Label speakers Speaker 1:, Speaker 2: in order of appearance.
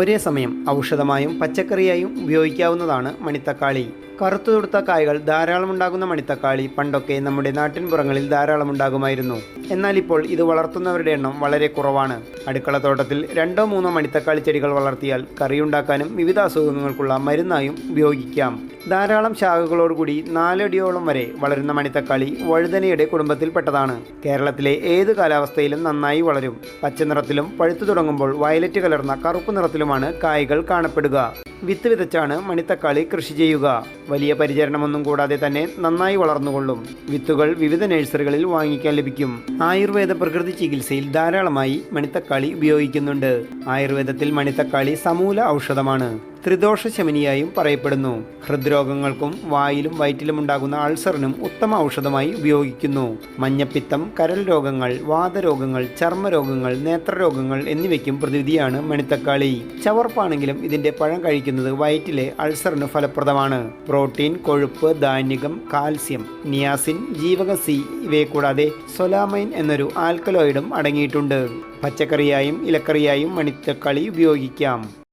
Speaker 1: ഒരേ സമയം ഔഷധമായും പച്ചക്കറിയായും ഉപയോഗിക്കാവുന്നതാണ് മണിത്തക്കാളി. കറുത്തു തൊടുത്ത കായകൾ ധാരാളം ഉണ്ടാകുന്ന മണിത്തക്കാളി പണ്ടൊക്കെ നമ്മുടെ നാട്ടിൻപുറങ്ങളിൽ ധാരാളം ഉണ്ടാകുമായിരുന്നു. എന്നാൽ ഇപ്പോൾ ഇത് വളർത്തുന്നവരുടെ എണ്ണം വളരെ കുറവാണ്. അടുക്കളത്തോട്ടത്തിൽ രണ്ടോ മൂന്നോ മണിത്തക്കാളി ചെടികൾ വളർത്തിയാൽ കറി ഉണ്ടാക്കാനും വിവിധ അസുഖങ്ങൾക്കുള്ള മരുന്നായും ഉപയോഗിക്കാം. ധാരാളം ശാഖകളോടുകൂടി നാലടിയോളം വരെ വളരുന്ന മണിത്തക്കാളി വഴുതനയുടെ കുടുംബത്തിൽപ്പെട്ടതാണ്. കേരളത്തിലെ ഏത് കാലാവസ്ഥയിലും നന്നായി വളരും. പച്ചനിറത്തിലും പഴുത്തു തുടങ്ങുമ്പോൾ വയലറ്റ് കലർന്ന കറുപ്പ് നിറത്തിലുമാണ് കായ്കൾ കാണപ്പെടുക. വിത്ത് വിതച്ചാണ് മണിത്തക്കാളി കൃഷി ചെയ്യുക. വലിയ പരിചരണമൊന്നും കൂടാതെ തന്നെ നന്നായി വളർന്നുകൊള്ളും. വിത്തുകൾ വിവിധ നഴ്സറികളിൽ വാങ്ങിക്കാൻ ലഭിക്കും. ആയുർവേദ പ്രകൃതി ചികിത്സയിൽ ധാരാളമായി മണിത്തക്കാളി ഉപയോഗിക്കുന്നുണ്ട്. ആയുർവേദത്തിൽ മണിത്തക്കാളി സമൂല ഔഷധമാണ്. ത്രിദോഷ ശമനിയായും പറയപ്പെടുന്നു. ഹൃദ്രോഗങ്ങൾക്കും വായിലും വയറ്റിലും ഉണ്ടാകുന്ന അൾസറിനും ഉത്തമ ഔഷധമായി ഉപയോഗിക്കുന്നു. മഞ്ഞപ്പിത്തം കരൽ രോഗങ്ങൾ വാതരോഗങ്ങൾ ചർമ്മരോഗങ്ങൾ നേത്രരോഗങ്ങൾ എന്നിവയ്ക്കും പ്രതിവിധിയാണ് മണിത്തക്കാളി. ചവർപ്പാണെങ്കിലും ഇതിന്റെ പഴം കഴിക്കുന്നത് വയറ്റിലെ അൾസറിന് ഫലപ്രദമാണ്. പ്രോട്ടീൻ കൊഴുപ്പ് ധാന്യകം കാൽസ്യം നിയാസിൻ ജീവക സി ഇവയെ കൂടാതെ സൊലാമൈൻ എന്നൊരു ആൽക്കലോയിഡും അടങ്ങിയിട്ടുണ്ട്. പച്ചക്കറിയായും ഇലക്കറിയായും മണിത്തക്കാളി ഉപയോഗിക്കാം.